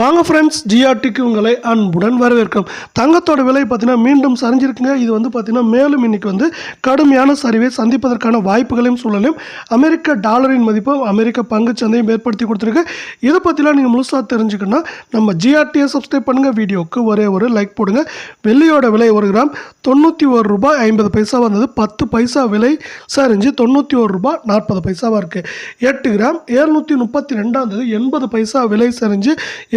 வாங்க ஃப்ரெண்ட்ஸ் ஜிஆர்டிக்கு உங்களை அன்புடன் வரவேற்கும் தங்கத்தோட விலை பார்த்தீங்கன்னா மீண்டும் சரிஞ்சிருக்குங்க. இது வந்து பார்த்தீங்கன்னா மேலும் இன்னைக்கு வந்து கடுமையான சரிவை சந்திப்பதற்கான வாய்ப்புகளையும் சூழலையும் அமெரிக்க டாலரின் மதிப்பும் அமெரிக்க பங்குச் சந்தையும் ஏற்படுத்தி கொடுத்துருக்கு. இதை பற்றிலாம் நீங்கள் முழுசாக தெரிஞ்சுக்கணும்னா நம்ம ஜிஆர்டியை சப்ஸ்கிரைப் பண்ணுங்கள் வீடியோவுக்கு ஒரே ஒரு லைக் போடுங்க. வெள்ளியோட விலை ஒரு கிராம் தொண்ணூற்றி ஒரு ரூபாய் ஐம்பது பைசா வந்தது பத்து பைசா விலை சரிஞ்சு தொண்ணூற்றி ஒரு ரூபாய் நாற்பது பைசாவாக இருக்குது எட்டு கிராம் ஏழ்நூற்றி முப்பத்தி ரெண்டாம் தேதி எண்பது பைசா விலை சரிஞ்சு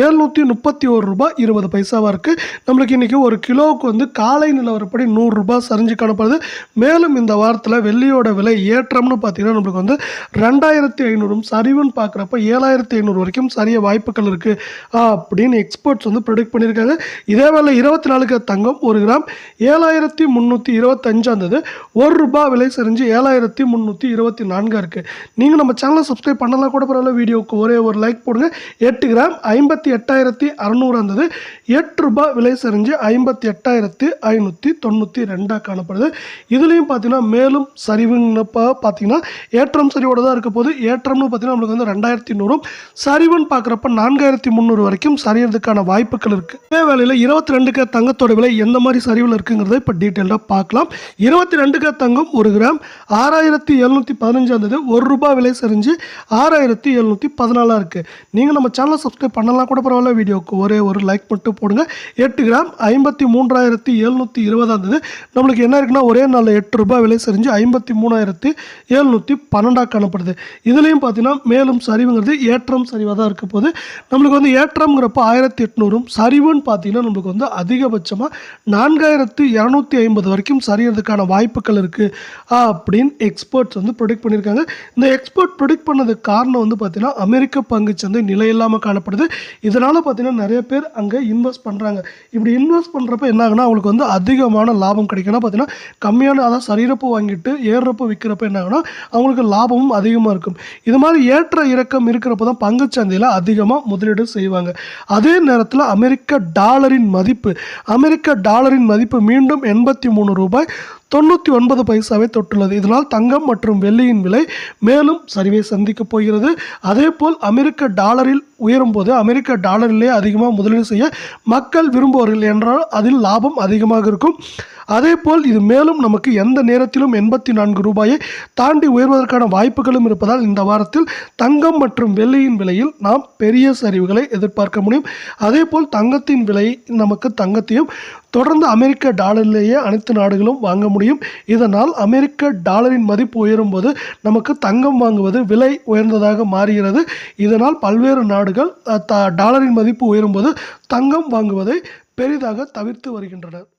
ஏழ்நூற்றி முப்பத்தி ஒரு ரூபாய் இருபது பைசாவாக இருக்குது நம்மளுக்கு இன்றைக்கி ஒரு கிலோவுக்கு வந்து காலை நிலவரப்படி நூறுரூபா சரிஞ்சு காணப்படுது. மேலும் இந்த வாரத்தில் வெள்ளியோட விலை ஏற்றம்னு பார்த்தீங்கன்னா நம்மளுக்கு வந்து ரெண்டாயிரத்தி ஐநூறும் சரிவுன்னு பார்க்குறப்ப ஏழாயிரத்தி ஐநூறு வரைக்கும் சரிய வாய்ப்புகள் இருக்குது அப்படின்னு எக்ஸ்பர்ட்ஸ் வந்து ப்ரிடிக்ட் பண்ணியிருக்காங்க. இதே வேலை இருபத்தி நாலுக்கு தங்கம் ஒரு கிராம் ஏழாயிரத்தி முந்நூற்றி இருபத்தஞ்சாந்தது ஒரு ரூபாய் விலை சரிஞ்சு ஏழாயிரத்தி முந்நூற்றி இருபத்தி நான்காக இருக்குது நீங்கள் நம்ம சேனலை சப்ஸ்கிரைப் பண்ணலாம் கூட பரவாயில்ல. வீடியோவுக்கு ஒரே ஒரு லைக் போடுங்க. எட்டு கிராம் ஐம்பத்தி எட்டாயிரத்தி அறநூறு இருந்தது எட்டு ரூபாய் விலை சரிஞ்சு ஐம்பத்தி எட்டாயிரத்தி ஐநூற்றி தொண்ணூற்றி ரெண்டாக காணப்படுது. இதுலேயும் பார்த்தீங்கன்னா மேலும் சரிவுன்னப்போ பார்த்தீங்கன்னா ஏற்றம் சரிவோட தான் இருக்க போது ஏற்றம்னு பார்த்தீங்கன்னா நம்மளுக்கு வந்து ரெண்டாயிரத்தி நூறும். சரிவுன்னு பார்க்குறப்ப நான்காயிரத்தி முந்நூறு வரைக்கும் சரியறதுக்கான வாய்ப்புகள் இருக்குது இதே வேலையில் இருபத்தி ரெண்டுக்கு தங்கத்தோட விலை எந்த மாதிரி சரிவில் இருக்குங்கிறத இப்போ டீட்டெயிலாக பார்க்கலாம் இருபத்தி ரெண்டுக்கு தங்கம் ஒரு கிராம். ஆறாயிரத்தி எழுநூற்றி பதினஞ்சு தேதி ஒரு ரூபாய் விலை சரிஞ்சு ஆறாயிரத்தி எழுநூற்றி பதினாலாக இருக்குது நீங்கள் நம்ம சேனலை சப்ஸ்கிரைப் பண்ணலாம் கூட பரவாயில்ல வீடியோவுக்கு ஒரே ஒரு லைக் மட்டும் போடுங்க. எட்டு கிராம் ஐம்பத்தி மூன்றாயிரத்தி எழுநூற்றி இருபதாம் தேதி. நம்மளுக்கு என்ன இருக்குன்னா ஒரே நாளில் எட்டு ரூபாய் விலை செஞ்சு ஐம்பத்தி மூணாயிரத்தி எழுநூற்றி பன்னெண்டாக காணப்படுது இதுலேயும் பார்த்தீங்கன்னா மேலும் சரிவுங்கிறது ஏற்றம் சரிவாக தான் இருக்க போது நம்மளுக்கு வந்து ஏற்றம்ங்கிறப்ப ஆயிரத்தி எட்நூறும் சரிவுன்னு பார்த்தீங்கன்னா நம்மளுக்கு வந்து அதிகபட்சமாக நான்காயிரத்து இரநூத்தி ஐம்பது வரைக்கும் சரியறதுக்கான வாய்ப்புகள் இருக்குது அப்படின்னு எக்ஸ்பர்ட்ஸ் வந்து ப்ரொடிக்ட் பண்ணியிருக்காங்க இந்த எக்ஸ்பர்ட் ப்ரொடிக்ட் பண்ணதுக்கு காரணம் வந்து பார்த்தீங்கன்னா அமெரிக்க பங்குச்சந்தை நிலையில்லாமல் காணப்படுது. இது இதனால் பார்த்தீங்கன்னா நிறைய பேர் அங்கே இன்வெஸ்ட் பண்ணுறாங்க இப்படி இன்வெஸ்ட் பண்ணுறப்ப என்ன ஆகுனா அவங்களுக்கு வந்து அதிகமான லாபம் கிடைக்கும்னா பார்த்தீங்கன்னா கம்மியான அதாவது சரீரப்பு வாங்கிட்டு ஏறுறப்போ விற்கிறப்ப என்ன ஆகுனா அவங்களுக்கு லாபமும் அதிகமாக இருக்கும். இது மாதிரி ஏற்ற இறக்கம் இருக்கிறப்ப தான் பங்குச்சந்தையில் அதிகமாக முதலீடு செய்வாங்க. அதே நேரத்தில் அமெரிக்க டாலரின் மதிப்பு அமெரிக்க டாலரின் மதிப்பு மீண்டும் எண்பத்தி மூணு ரூபாய் தொண்ணூற்றி ஒன்பது பைசாவை தொட்டுள்ளது. இதனால் தங்கம் மற்றும் வெள்ளியின் விலை மேலும் சரிவை சந்திக்கப் போகிறது. அதேபோல் அமெரிக்க டாலரில் உயரும்போது அமெரிக்க டாலரிலே அதிகமாக முதலீடு செய்ய மக்கள் விரும்புவார்கள் என்றால் அதில் லாபம் அதிகமாக இருக்கும். அதேபோல் இது மேலும் நமக்கு எந்த நேரத்திலும் எண்பத்தி நான்கு ரூபாயை தாண்டி உயர்வதற்கான வாய்ப்புகளும் இருப்பதால் இந்த வாரத்தில் தங்கம் மற்றும் வெள்ளியின் விலையில் நாம் பெரிய சரிவுகளை எதிர்பார்க்க முடியும். அதேபோல் தங்கத்தின் விலை நமக்கு தங்கத்தையும் தொடர்ந்து அமெரிக்க டாலரிலேயே அனைத்து நாடுகளும் வாங்க முடியும். இதனால் அமெரிக்க டாலரின் மதிப்பு உயரும்போது நமக்கு தங்கம் வாங்குவது விலை உயர்ந்ததாக மாறுகிறது. இதனால் பல்வேறு நாடுகள் டாலரின் மதிப்பு உயரும்போது தங்கம் வாங்குவதை பெரிதாக தவிர்த்து வருகின்றனர்